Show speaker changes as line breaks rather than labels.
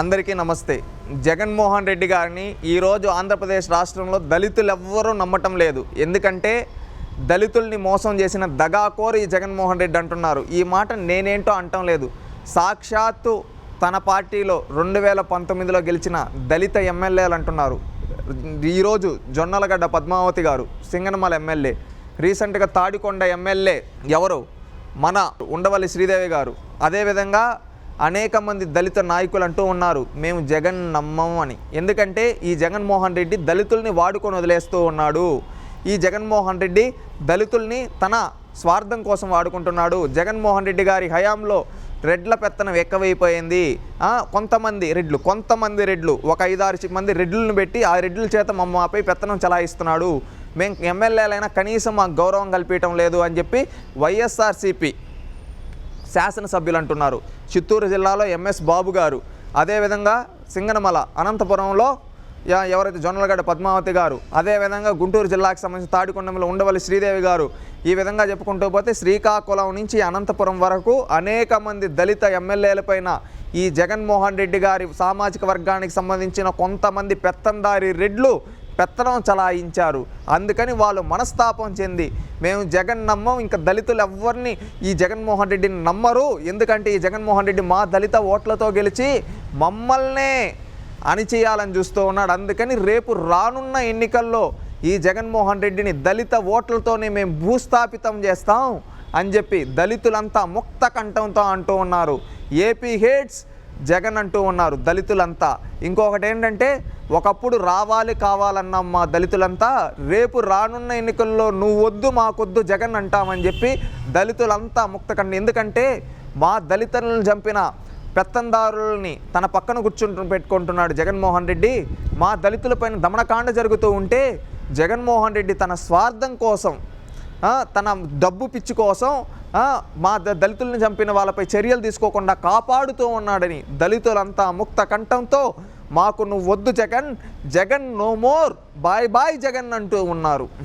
అందరికీ నమస్తే. జగన్మోహన్ రెడ్డి గారిని ఈరోజు ఆంధ్రప్రదేశ్ రాష్ట్రంలో దళితులు ఎవ్వరూ నమ్మటం లేదు. ఎందుకంటే దళితుల్ని మోసం చేసిన దగాకోరు ఈ జగన్మోహన్ రెడ్డి అంటున్నారు. ఈ మాట నేనేంటో అంటం లేదు. సాక్షాత్తు తన పార్టీలో రెండు వేల పంతొమ్మిదిలో గెలిచిన దళిత ఎమ్మెల్యేలు అంటున్నారు. ఈరోజు జొన్నలగడ్డ పద్మావతి గారు సింగనమల ఎమ్మెల్యే రీసెంట్గా తాడికొండ ఎమ్మెల్యే ఎవరు? మన ఉండవల్లి శ్రీదేవి గారు. అదేవిధంగా అనేక మంది దళిత నాయకులు అంటూ ఉన్నారు మేము జగన్ నమ్మము అని. ఎందుకంటే ఈ జగన్మోహన్ రెడ్డి దళితుల్ని వాడుకొని వదిలేస్తూ ఉన్నాడు. ఈ జగన్మోహన్ రెడ్డి దళితుల్ని తన స్వార్థం కోసం వాడుకుంటున్నాడు. జగన్మోహన్ రెడ్డి గారి హయాంలో రెడ్ల పెత్తనం ఎక్కువైపోయింది. కొంతమంది రెడ్లు కొంతమంది రెడ్లు ఒక ఐదారు మంది రెడ్లను పెట్టి ఆ రెడ్ల చేత మమ్మపై మాపై పెత్తనం చలాయిస్తున్నాడు. మేము ఎమ్మెల్యేలైనా కనీసం మాకు గౌరవం కల్పించడం లేదు అని చెప్పి వైఎస్ఆర్సీపీ శాసనసభ్యులు అంటున్నారు. చిత్తూరు జిల్లాలో ఎంఎస్ బాబు గారు అదేవిధంగా సింగనమల అనంతపురంలో ఎవరైతే జొన్నలగడ్డ పద్మావతి గారు అదేవిధంగా గుంటూరు జిల్లాకు సంబంధించి తాడికొండంలో ఉండవల్లి శ్రీదేవి గారు ఈ విధంగా చెప్పుకుంటూ పోతే శ్రీకాకుళం నుంచి అనంతపురం వరకు అనేక మంది దళిత ఎమ్మెల్యేలపైన ఈ జగన్మోహన్ రెడ్డి గారి సామాజిక వర్గానికి సంబంధించిన కొంతమంది పెత్తందారి రెడ్లు పెత్తనం చలాయించారు. అందుకని వాళ్ళు మనస్తాపం చెంది మేము జగన్ నమ్మం ఇంకా దళితులు ఎవరిని ఈ జగన్మోహన్ రెడ్డిని నమ్మరు. ఎందుకంటే ఈ జగన్మోహన్ రెడ్డి మా దళిత ఓట్లతో గెలిచి మమ్మల్నే అణిచేయాలని చూస్తూ ఉన్నాడు. అందుకని రేపు రానున్న ఎన్నికల్లో ఈ జగన్మోహన్ రెడ్డిని దళిత ఓట్లతోనే మేము భూస్థాపితం చేస్తాం అని చెప్పి దళితులంతా ముక్త కంఠంతో అంటూ ఉన్నారు. ఏపీ హేట్స్ జగన్ అంటూ ఉన్నారు దళితులంతా. ఇంకొకటి ఏంటంటే ఒకప్పుడు రావాలి కావాలన్న మా దళితులంతా రేపు రానున్న ఎన్నికల్లో నువ్వు వద్దు మాకొద్దు జగన్ అంటామని చెప్పి దళితులంతా ముక్తకండి ఎందుకంటే మా దళితులను చంపిన పెత్తందారులని తన పక్కన కూర్చుంటు పెట్టుకుంటున్నాడు జగన్మోహన్ రెడ్డి. మా దళితులపైన దమనకాండ జరుగుతూ ఉంటే జగన్మోహన్ రెడ్డి తన స్వార్థం కోసం తన డబ్బు పిచ్చి కోసం మా దళితుల్ని చంపిన వాళ్ళపై చర్యలు తీసుకోకుండా కాపాడుతూ ఉన్నాడని దళితులంతా ముక్త కంఠంతో మాకు నువ్వు వద్దు Jagan Jagan no more bye bye Jagan అంటూ ఉన్నారు.